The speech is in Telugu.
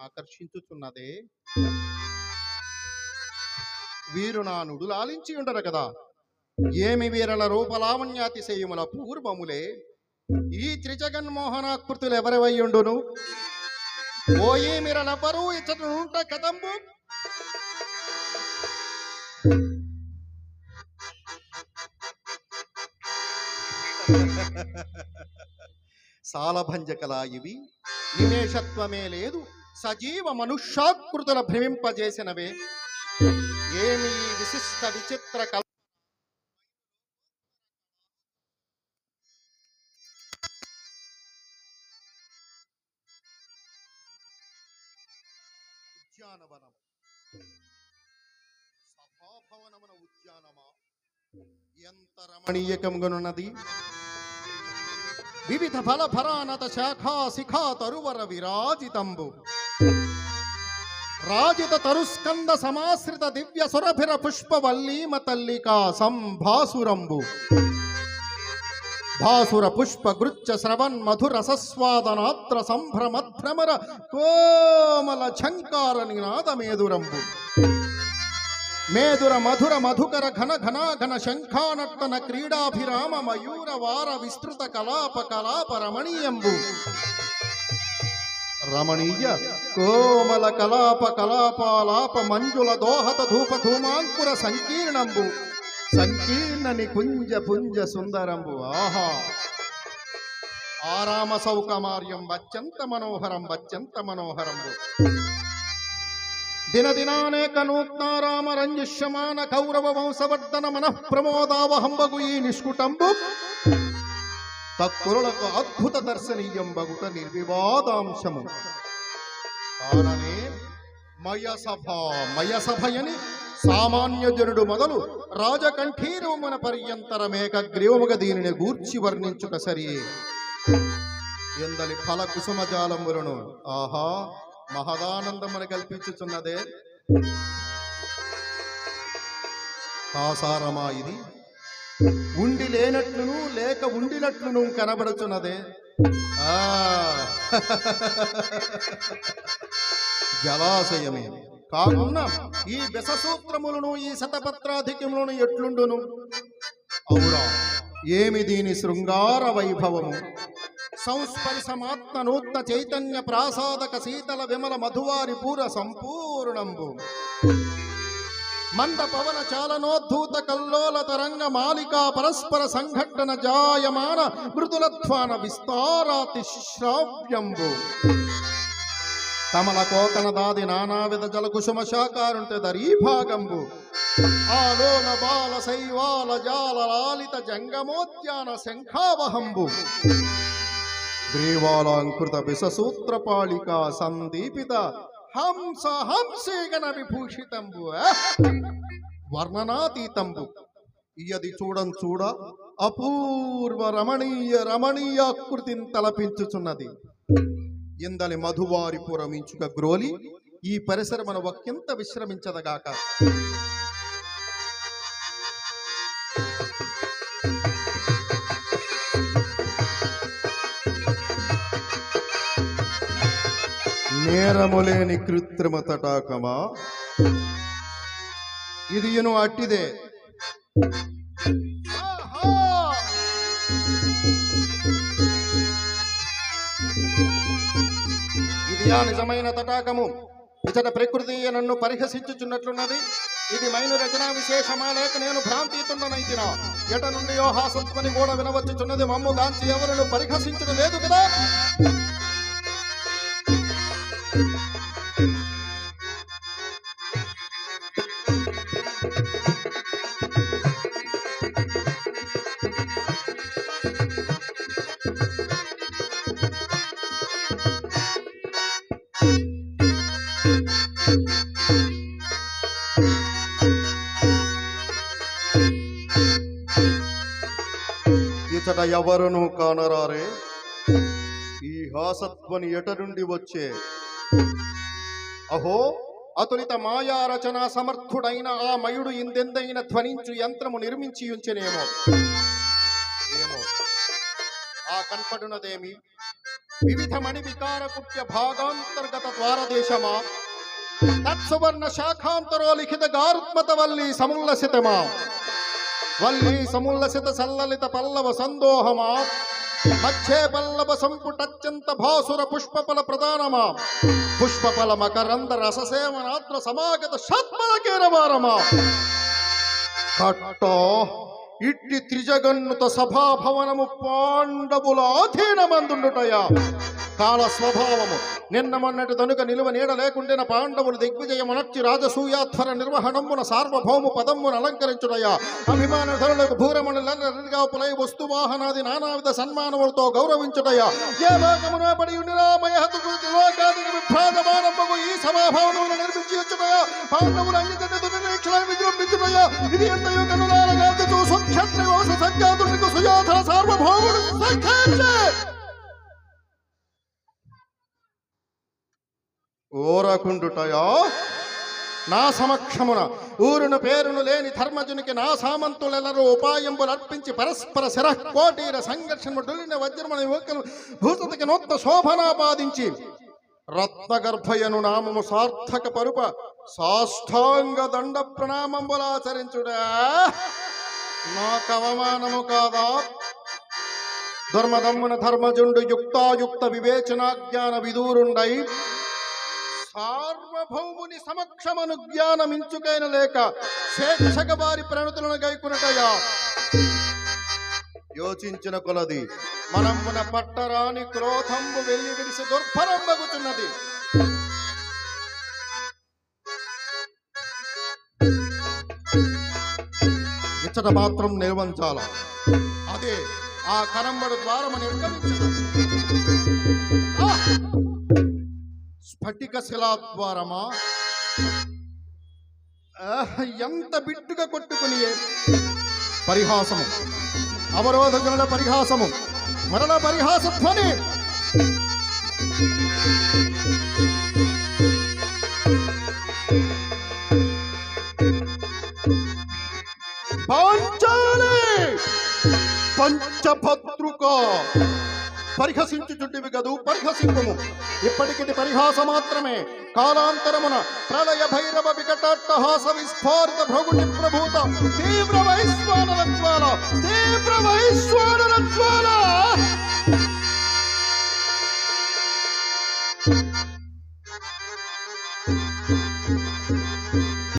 ఆకర్షించుచున్నదే. వీరు నా నుడులాలించి ఉండరు కదా. ఏమి వీరల రూపలావణ్యాతిశయముల పూర్వములే. ఈ త్రిజగన్మోహనాకృతులు ఎవరెవయ్యుండును ఓ ఈ మీరలెవ్వరూ ఇచ్చట కదంబు? సాలభంజకలా ఇవి. నిమేషత్వమే లేదు. సజీవ మనుష్యాకృతుల భ్రమింపజేసినవే. ఏమి విశిష్ట విచిత్ర కళ ఉద్యానవనం. సభాభవనమున ఉద్యానమా? ఎంత రమణీయకముగనున్నది వివిధ ఫల ఫరానత శాఖా శిఖా తరువర విరాజితంబు. రాజిత తరుస్కంద సమాశ్రిత దివ్య సురభిర పుష్పవల్లీమ తల్లికా సంభాసురంబు. భాసుర పుష్ప గృచ్చ శ్రవన్ మధుర సస్వాదనాత్ర సంభ్రమధ్రమర కోమల ఝంకార నినాద మేదురంబు. మేదుర మధుర మధుకర ఘన ఘనాఘన శంఖానర్తన క్రీడాభిరామ మయూర వార విస్తృత కలాప కలాప రమణీయంబు. రమణీయ కోమల కలాప కలాపాలాప మంజుల దోహత ధూప ధూమాంకుర సంకీర్ణంబు. సంకీర్ణని పుంజ పుంజ సుందరంబు. ఆహా! ఆరామ సౌకమార్యం అత్యంత మనోహరం అత్యంత మనోహరంబు. దినదినానేక నూత్నారామ రంజిష్యమాన కౌరవ వంశవర్ధన మనః ప్రమోదావహంబగు ఈ నిష్కుటంబు. తక్కురులకు అద్భుత దర్శనీయం బగుట నిర్వివాదాంశము. కారణే మయసభ మయసభయని సామాన్య జనుడు మొదలు రాజకంఠీరోమన పర్యంతరమేక గ్రీవముగ దీనిని గూర్చి వర్ణించుట సరే. ఎందలి ఫల కుసుమజాలములను ఆహా మహదానందమును కల్పించుచున్నదే. ఆసారమా ఇది ఉండి లేనట్లును లేక ఉండినట్లును కనబడుచున్నదే. ఆ. జలాశయమే. కావున ఈ విషసూత్రములను ఈ శతపత్రాధిక్యములను ఎట్లుండును? ఔరా ఏమి దీని శృంగార వైభవము? సంస్పరిశమాత్మ నూత్న చైతన్య ప్రాసాదక శీతల విమల మధువారి పూర సంపూర్ణంబు. మంద పవన చాలనోద్ధూత కల్లోల తరంగ మాలికా పరస్పర సంఘటన జాయమాన మృదులధ్వాన విస్తారాతి శ్రావ్యంబు తమల కోకన దాది నానావిధ జల కుసుమ శాకారుంటే దరీభాగంబు. ఆలోన బాల శైవాల జాల లాలిత జంగమోద్యాన శంఖావహంబు. గ్రీవాలాంకృత విషసూత్రపాళిక సందీపిత హంస హంసేగణ విభూషితంబు. వర్ణనాతీతంబు. ఇయది చూడం చూడ అపూర్వ రమణీయ రమణీయాకృతిని తలపించుచున్నది. ఇందలి మధువారి పురమించుక గ్రోలి ఈ పరిసరమున ఒక్కింత విశ్రమించదగాక. నేరములేని కృత్రిమ తటాకమా? ఇది ఇను అట్టిదే. ఇది ఆ నిజమైన తటాకము. ఇతడ ప్రకృతి నన్ను పరిహసించుచున్నట్లున్నది. ఇది మైను రచన విశేషమా? లేక నేను భ్రాంతితున్ననైతినా? ఎట నుండి యోహాసత్వని కూడా వినవచ్చుచున్నది? మమ్ము గాంచి ఎవరును పరిహసించడం లేదు కదా? ఇతడ ఎవరును కానరారే. ఈ హాసత్వని ఎట నుండి వచ్చే? అహో అతులిత మాయా రచన సమర్థుడైన ఆ మయుడు ఇందెందైన ధ్వనించు యంత్రము నిర్మించి ఉంచెనేమో? ఏమో? ఆ కనపడునదేమి? వివిధ మణి వికార కుట్య భాగాంతర్గత ద్వారదేశమా? తత్సువర్ణ శాఖాంతరో లిఖిత గారుత్మత వల్లి సముల్లసితమా? వల్లి సముల్లసిత సల్లలిత పల్లవ సందోహమా. మధ్యే పల్లవ సంపుటత్యంత భాసుర పుష్పఫల ప్రధానమా పుష్పఫల మకరంద రససేవనాద్ర సమాగత షత్మల కట్టో ఇట్టి త్రిజగన్నుత సభాభవనము పాండవుల అధీనమందుండుటయా కాల స్వభావము. నిన్న మొన్నటి తనుక నిలువ నీడ లేకుండిన పాండవులు దిగ్విజయమునర్చి రాజసూయాధ్వర నిర్వహణమున సార్వభౌము పదమ్మును అలంకరించుడయ్యా అభిమాన ధరులకు భూరమణులగా పులై వస్తు వాహనాది నానావిధ సన్మానములతో గౌరవించుడయ్యా ఏ లోకమున పడి ఉండిరామయ ఈ సభాభవనమును నిర్మించి వచ్చుడయ్యా పాండవులు అంగితని దుర్నిరీక్షణ విజృంభించుడయ్యా ఇది ఎంతయో కనులారగాందుతూ సుక్షత్ర వంశ సంజాతులకు సార్వభౌముడు ఓరకుండుటయా? నా సమక్షమున ఊరును పేరును లేని ధర్మజునికి నా సామంతులెలరూ ఉపాయంబులు అర్పించి పరస్పర శిరకోటీర సంఘర్షణ డులిన వజ్రమణ యువకులు భూతతికి నూత్న శోభనాపాదించి రత్నగర్భయను నామము సార్థక పరుప సాష్టాంగ దండ ప్రణామంబులాచరించుడా నాకు అవమానము కాదా? ధర్మదమ్మున ధర్మజుండు యుక్తాయుక్త వివేచనా జ్ఞాన విదూరుండై సార్వభౌముని సమక్షమను జ్ఞానమించుకైన లేక స్వేచ్ఛగ వారి ప్రణతులను గైకునటయా? యోచించిన కొలది మనమున పట్టరాని క్రోధంబు వెళ్ళి విడిసి దుర్భరంబగుతున్నది ఇచ్చట మాత్రం నిర్వహించాల అదే ఆ కరంబడు ద్వారము నిర్గమించున్నది స్ఫటిక శిలాద్వారమా? ఆహ్, ఎంత బిట్టుగా కొట్టుకుని పరిహాసము అవరోధకుల పరిహాసము మరల పరిహాస ధ్వని! పాంచాలి! పంచభద్రుక పరిహసించుచుంటివి గదు పరిహసింపము. ఇప్పటికిది పరిహాస మాత్రమే. కాలాంతరమున ప్రళయ భైరవ వికటాట్టహాస విస్ఫారిత భ్రగుణి ప్రభూత తీవ్ర వైశ్వానర జ్వాల తీవ్ర వైశ్వానర జ్వాల